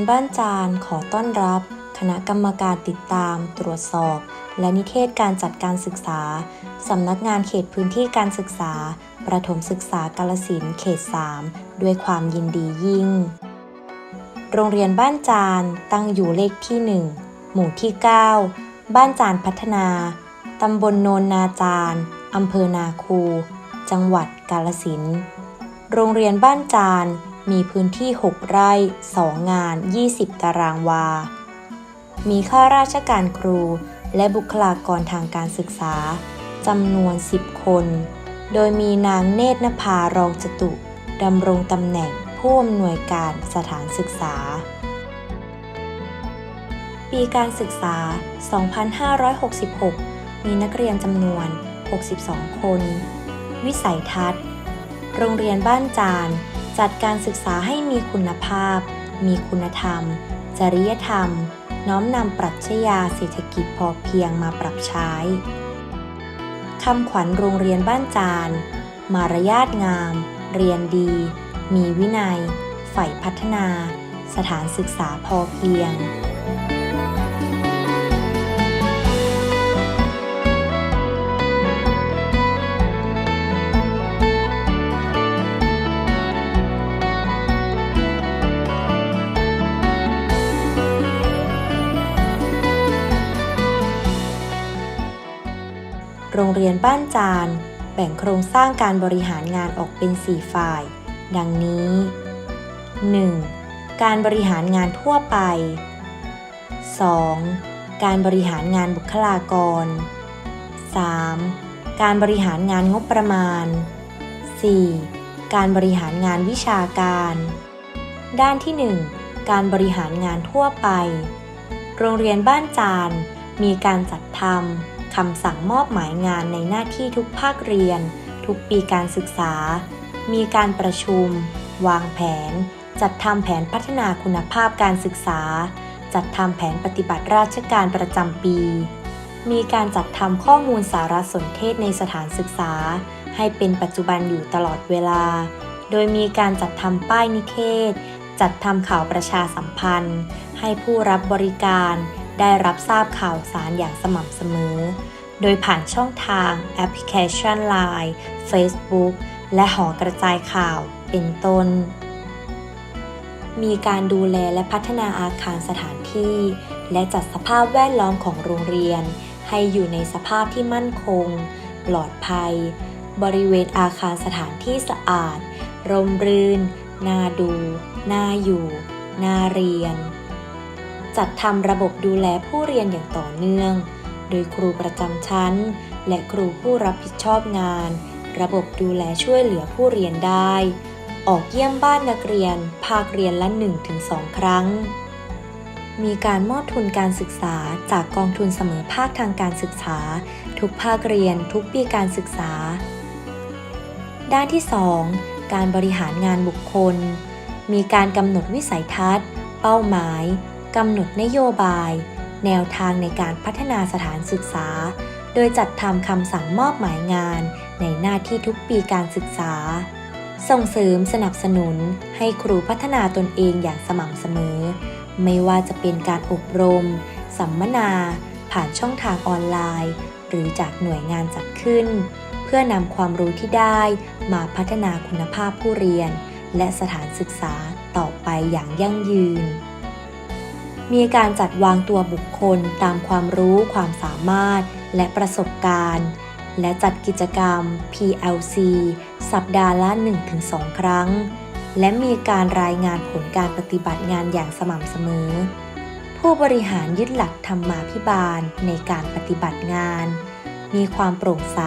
นบ้านจานขอต้อนรับ คณะกรรมการติดตาม ตรวจสอบ และนิเทศการจัดการศึกษา สำนักงานเขตพื้นที่การศึกษา ประถมศึกษากาลสินเขต 3 ด้วยความยินดียิ่ง โรงเรียนบ้านจานตั้งอยู่เลขที่ 1 หมู่ที่ 9 บ้านจานพัฒนา ตำบลโนนนาจารอำเภอนาคู จังหวัดกาลสิน โรงเรียนบ้านจาน มีพื้นที่ 6 ไร่ 2 งาน 20 ตารางวา มีข้าราชการครู และบุคลากรทางการศึกษาจำนวน 10 คน โดยมีนางเนตรนภารองจตุดำรงตำแหน่งผู้อำนวยการสถานศึกษา ปีการศึกษา 2566 มีนักเรียนจำนวน 62 คน วิสัยทัศน์ โรงเรียนบ้านจาน จัดการศึกษาให้มีคุณภาพ มีคุณธรรม จริยธรรม น้อมนำปรัชญาเศรษฐกิจพอเพียงมาปรับใช้คำขวัญโรงเรียนบ้านจาน มารยาทงาม เรียนดี มีวินัย ใฝ่พัฒนา สถานศึกษาพอเพียง โรงเรียนบ้านจาน แบ่งโครงสร้างการบริหารงานออกเป็น 4 ฝ่าย ดังนี้ 1. การบริหารงานทั่วไป 2. การบริหารงานบุคลากร 3. การบริหารงานงบประมาณ 4. การบริหารงานวิชาการ ด้านที่ 1 การบริหารงานทั่วไป โรงเรียนบ้านจานมีการจัดทำ คำสั่งมอบหมายงานในหน้าที่ทุกภาคเรียน ทุกปีการศึกษา มีการประชุม วางแผน จัดทำแผนพัฒนาคุณภาพการศึกษา จัดทำแผนปฏิบัติราชการประจำปี มีการจัดทำข้อมูลสารสนเทศในสถานศึกษา ให้เป็นปัจจุบันอยู่ตลอดเวลา โดยมีการจัดทำป้ายนิเทศ จัดทำข่าวประชาสัมพันธ์ ให้ผู้รับบริการ ได้รับทราบข่าวสารอย่างสม่ำเสมอ โดยผ่านช่องทางแอปพลิเคชัน Line Facebook และหอกระจายข่าวเป็นต้น มีการดูแลและพัฒนาอาคารสถานที่ และจัดสภาพแวดล้อมของโรงเรียน ให้อยู่ในสภาพที่มั่นคง ปลอดภัย บริเวณอาคารสถานที่สะอาด ร่มรื่น น่าดู น่าอยู่ น่าเรียน จัดทำระบบดูแลผู้เรียนอย่างต่อเนื่อง โดยครูประจำชั้น และครูผู้รับผิดชอบงาน ระบบดูแลช่วยเหลือผู้เรียนได้ ออกเยี่ยมบ้านนักเรียน ภาคเรียนละ 1-2 ครั้ง มีการมอบทุนการศึกษาจากกองทุนเสมอภาคทางการศึกษา ทุกภาคเรียนทุกปีการศึกษา ด้านที่ 2 การบริหารงานบุคคล มีการกำหนดวิสัยทัศน์ เป้าหมาย กำหนดนโยบาย แนวทางในการพัฒนาสถานศึกษา โดยจัดทำคำสั่งมอบหมายงานในหน้าที่ทุกปีการศึกษา ส่งเสริมสนับสนุนให้ครูพัฒนาตนเองอย่างสม่ำเสมอ ไม่ว่าจะเป็นการอบรม สัมมนา ผ่านช่องทางออนไลน์ หรือจากหน่วยงานจัดขึ้น เพื่อนำความรู้ที่ได้มาพัฒนาคุณภาพผู้เรียน และสถานศึกษาต่อไปอย่างยั่งยืน มีการจัดวางตัวบุคคลตามความรู้ความสามารถ และประสบการณ์ และจัดกิจกรรม PLC สัปดาห์ละ 1-2 ครั้ง และมีการรายงานผลการปฏิบัติงานอย่างสม่ำเสมอ ผู้บริหารยึดหลักธรรมาภิบาลในการปฏิบัติงาน มีความโปร่งใส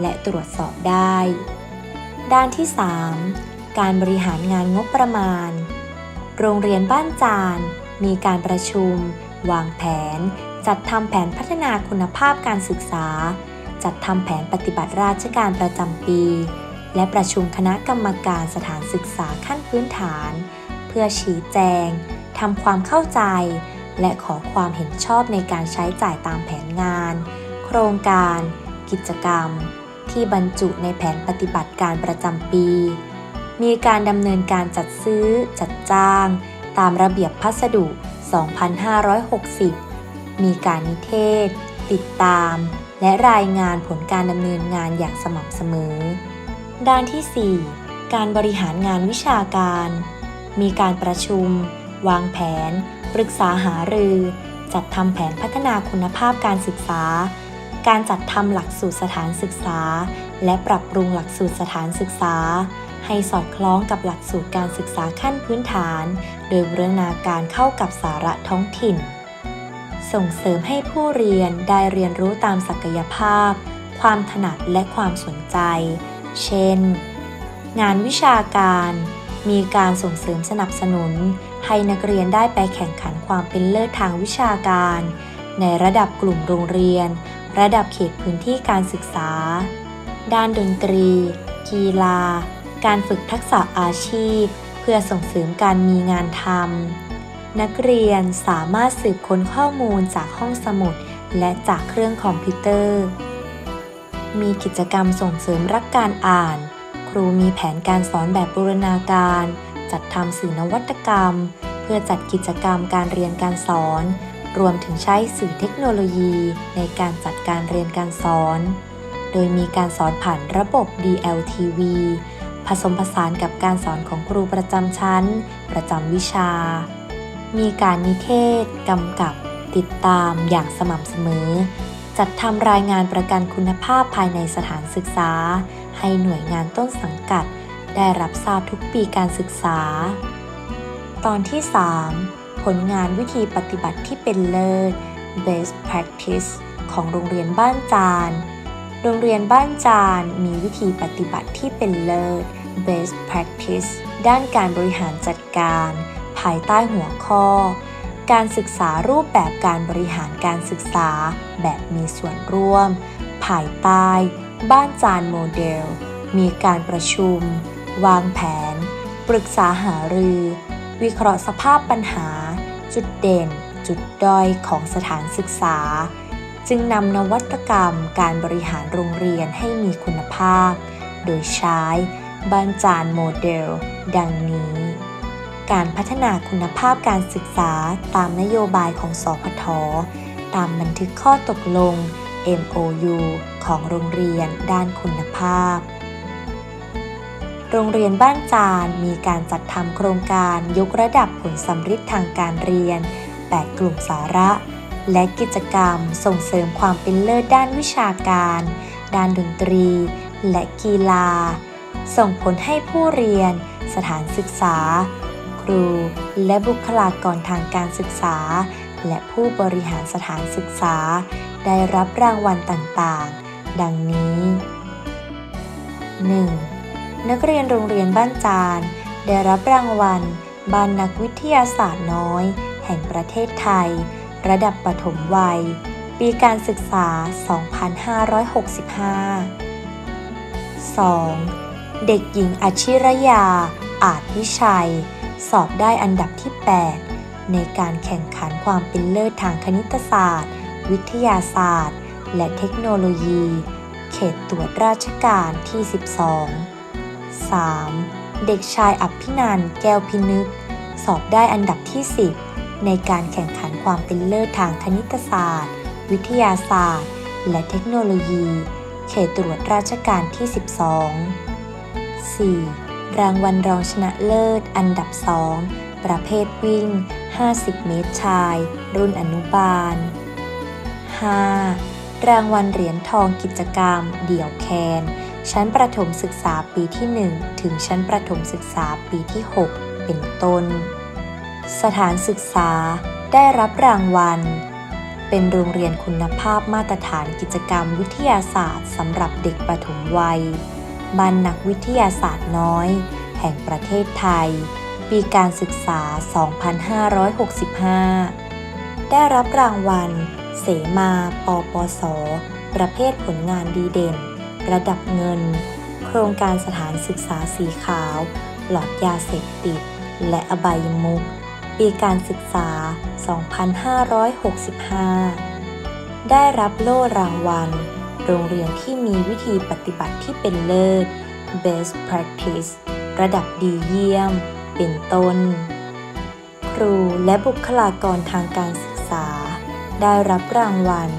และตรวจสอบได้ ด้านที่ 3 การบริหารงานงบประมาณ โรงเรียนบ้านจาน มีการประชุม วางแผน จัดทำแผนพัฒนาคุณภาพการศึกษา จัดทำแผนปฏิบัติราชการประจำปี และประชุมคณะกรรมการสถานศึกษาขั้นพื้นฐาน เพื่อชี้แจงทำความเข้าใจ และขอความเห็นชอบในการใช้จ่ายตามแผนงาน โครงการ กิจกรรม ที่บรรจุในแผนปฏิบัติการประจำปี มีการดำเนินการจัดซื้อ จัดจ้าง ตามระเบียบพัสดุ 2560 มีการนิเทศ ติดตาม และรายงานผลการดำเนินงานอย่างสม่ำเสมอ ด้านที่ 4 การบริหารงานวิชาการ มีการประชุม วางแผน ปรึกษาหารือ จัดทำแผนพัฒนาคุณภาพการศึกษา การจัดทำหลักสูตรสถานศึกษา และปรับปรุงหลักสูตรสถานศึกษา ให้สอดคล้องกับหลักสูตรการศึกษาขั้นพื้นฐาน โดยบูรณาการเข้ากับสาระท้องถิ่น ส่งเสริมให้ผู้เรียนได้เรียนรู้ตามศักยภาพ ความถนัดและความสนใจ เช่น งานวิชาการ มีการส่งเสริมสนับสนุน ให้นักเรียนได้ไปแข่งขันความเป็นเลิศทางวิชาการ ในระดับกลุ่มโรงเรียน ระดับเขตพื้นที่การศึกษา ด้านดนตรี กีฬา การฝึกทักษะอาชีพ เพื่อส่งเสริมการมีงานทำ นักเรียนสามารถสืบค้นข้อมูลจากห้องสมุด และจากเครื่องคอมพิวเตอร์ มีกิจกรรมส่งเสริมรักการอ่าน ครูมีแผนการสอนแบบบูรณาการ จัดทำสื่อนวัตกรรม เพื่อจัดกิจกรรมการเรียนการสอน รวมถึงใช้สื่อเทคโนโลยีในการจัดการเรียนการสอน โดยมีการสอนผ่านระบบ DLTV ผสมผสานกับการสอนของครูประจำชั้น ประจำวิชา มีการนิเทศ กำกับ ติดตามอย่างสม่ำเสมอ จัดทำรายงานประกันคุณภาพภายในสถานศึกษา ให้หน่วยงานต้นสังกัด ได้รับทราบทุกปีการศึกษา ตอนที่ 3 ผลงานวิธีปฏิบัติที่เป็นเลิศ Best Practice ของโรงเรียนบ้านจาน โรงเรียนบ้านจานมีวิธีปฏิบัติที่เป็นเลิศ Best Practice ด้านการบริหารจัดการ ภายใต้หัวข้อ การศึกษารูปแบบการบริหารการศึกษา แบบมีส่วนร่วม ภายใต้ บ้านจานโมเดล มีการประชุม วางแผน ปรึกษาหารือ วิเคราะห์สภาพปัญหา จุดเด่น จุดด้อยของสถานศึกษา จึงนำนวัตกรรมการบริหารโรงเรียนให้มีคุณภาพ โดยใช้บ้านจานโมเดล ดังนี้ การพัฒนาคุณภาพการศึกษาตามนโยบายของสพทตามบันทึกข้อตกลง MOU ของโรงเรียนด้านคุณภาพ โรงเรียนบ้านจานมีการจัดทำโครงการยกระดับผลสำฤทธิ์ทางการเรียน 8 กลุ่มสาระ และกิจกรรมส่งเสริมความเป็นเลิศด้านวิชาการ ด้านดนตรี และกีฬา ส่งผลให้ผู้เรียน สถานศึกษา ครู และบุคลากรทางการศึกษา และผู้บริหารสถานศึกษา ได้รับรางวัลต่างๆ ดังนี้ 1. นักเรียนโรงเรียนบ้านจาน ได้รับรางวัล บ้านนักวิทยาศาสตร์น้อย แห่งประเทศไทย ระดับปฐมวัย ปีการศึกษา 2565 2. เด็กหญิงอชิรยา อาจวิชัย สอบได้อันดับที่ 8 ในการแข่งขันความเป็นเลิศทางคณิตศาสตร์ วิทยาศาสตร์ และเทคโนโลยี เขตตรวจราชการที่ 12 3. เด็กชายอภินันแก้วพินึก สอบได้อันดับที่ 10 ในการแข่งขันความเป็นเลิศทางคณิตศาสตร์ วิทยาศาสตร์ และเทคโนโลยี เขตตรวจราชการที่ 12 4. รางวัลรองชนะเลิศ อันดับ 2 ประเภทวิ่ง 50 เมตรชาย รุ่นอนุบาล 5. รางวัลเหรียญทองกิจกรรม เดี่ยวแคน ชั้นประถมศึกษาปีที่ 1 ถึงชั้นประถมศึกษาปีที่ 6 เป็นต้น สถานศึกษาได้รับรางวัล เป็นโรงเรียนคุณภาพมาตรฐานกิจกรรมวิทยาศาสตร์สำหรับเด็กประถมวัยบ้านนักวิทยาศาสตร์น้อย แห่งประเทศไทย ปีการศึกษา 2565 ได้รับรางวัล เสมา ปปส ประเภทผลงานดีเด่น ระดับเงิน โครงการสถานศึกษาสีขาว หลอดยาเสพติด และอบายมุข ปีการศึกษา 2565 ได้รับโล่รางวัล โรงเรียนที่มีวิธีปฏิบัติที่เป็นเลิศ Best Practice ระดับดีเยี่ยม เป็นต้นคครูและบุคลากรทางการศึกษา ได้รับรางวัล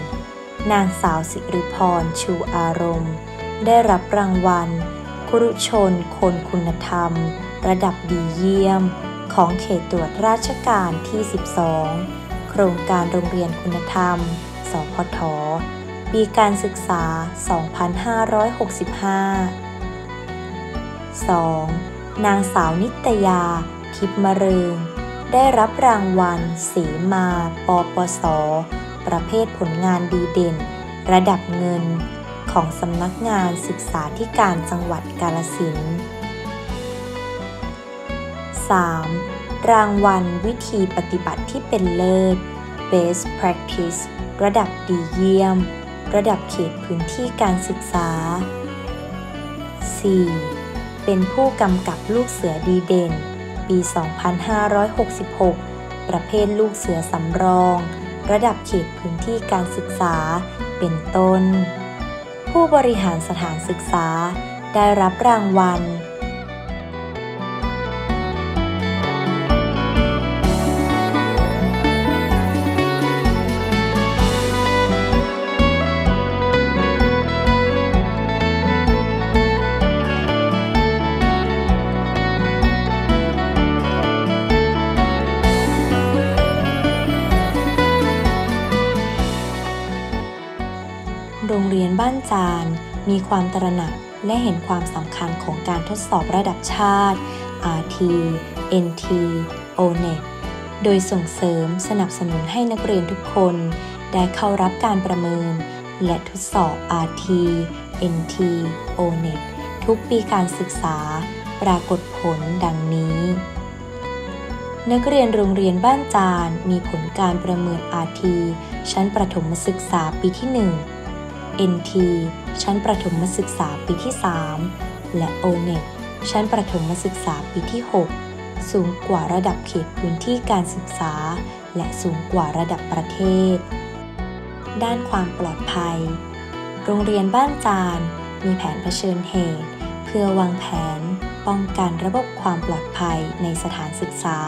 1. นางสาวสิริพรชูอารมณ์ ได้รับรางวัล ครุชนคนคุณธรรม ระดับดีเยี่ยม ของเขตตรวจราชการที่ 12 โครงการโรงเรียนคุณธรรม สพท ปีการศึกษา 2565 2. นางสาวนิตยา ทิพมะเริงได้รับรางวัลสีมา ปปส ประเภทผลงานดีเด่น ระดับเงิน ของสำนักงานศึกษาธิการจังหวัดกาลสินธุ์ 3. รางวัลวิธีปฏิบัติที่เป็นเลิศ Best Practice ระดับดีเยี่ยม ระดับเขตพื้นที่การศึกษา 4. เป็นผู้กำกับลูกเสือดีเด่น ปี 2566 ประเภทลูกเสือสำรอง ระดับเขตพื้นที่การศึกษา เป็นต้น ผู้บริหารสถานศึกษา ได้รับรางวัล บ้านจานมีความตระหนักและเห็นความสำคัญของการทดสอบระดับชาติ RT NT ONET โดยส่งเสริมสนับสนุนให้นักเรียนทุกคน ได้เข้ารับการประเมิน และทดสอบ RT NT ONET ทุกปีการศึกษาปรากฏผลดังนี้ นักเรียนโรงเรียนบ้านจานมีผลการประเมิน RT ชั้นประถมศึกษาปีที่ 1 NT ชั้นประถมศึกษาปีที่ 3 และ ONET ชั้นประถมศึกษาปีที่ 6 สูงกว่าระดับเขตพื้นที่การศึกษา และสูงกว่าระดับประเทศ ด้านความปลอดภัย โรงเรียนบ้านจาน มีแผนเผชิญเหตุ เพื่อวางแผน ป้องกันระบบความปลอดภัยในสถานศึกษา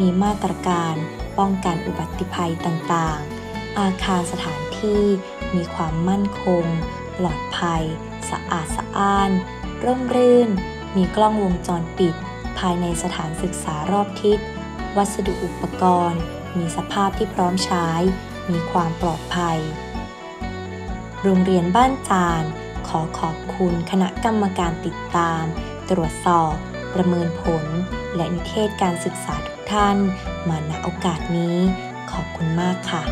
มีมาตรการ ป้องกันอุบัติภัยต่างๆ อาคารสถานที่ มีความมั่นคง ปลอดภัย สะอาดสะอ้าน ร่มรื่น มีกล้องวงจรปิด ภายในสถานศึกษารอบทิศ วัสดุอุปกรณ์ มีสภาพที่พร้อมใช้ มีความปลอดภัย โรงเรียนบ้านจาน ขอขอบคุณคณะกรรมการติดตาม ตรวจสอบ ประเมินผล และนิเทศการศึกษาทุกท่าน มาณโอกาสนี้ ขอบคุณมากค่ะ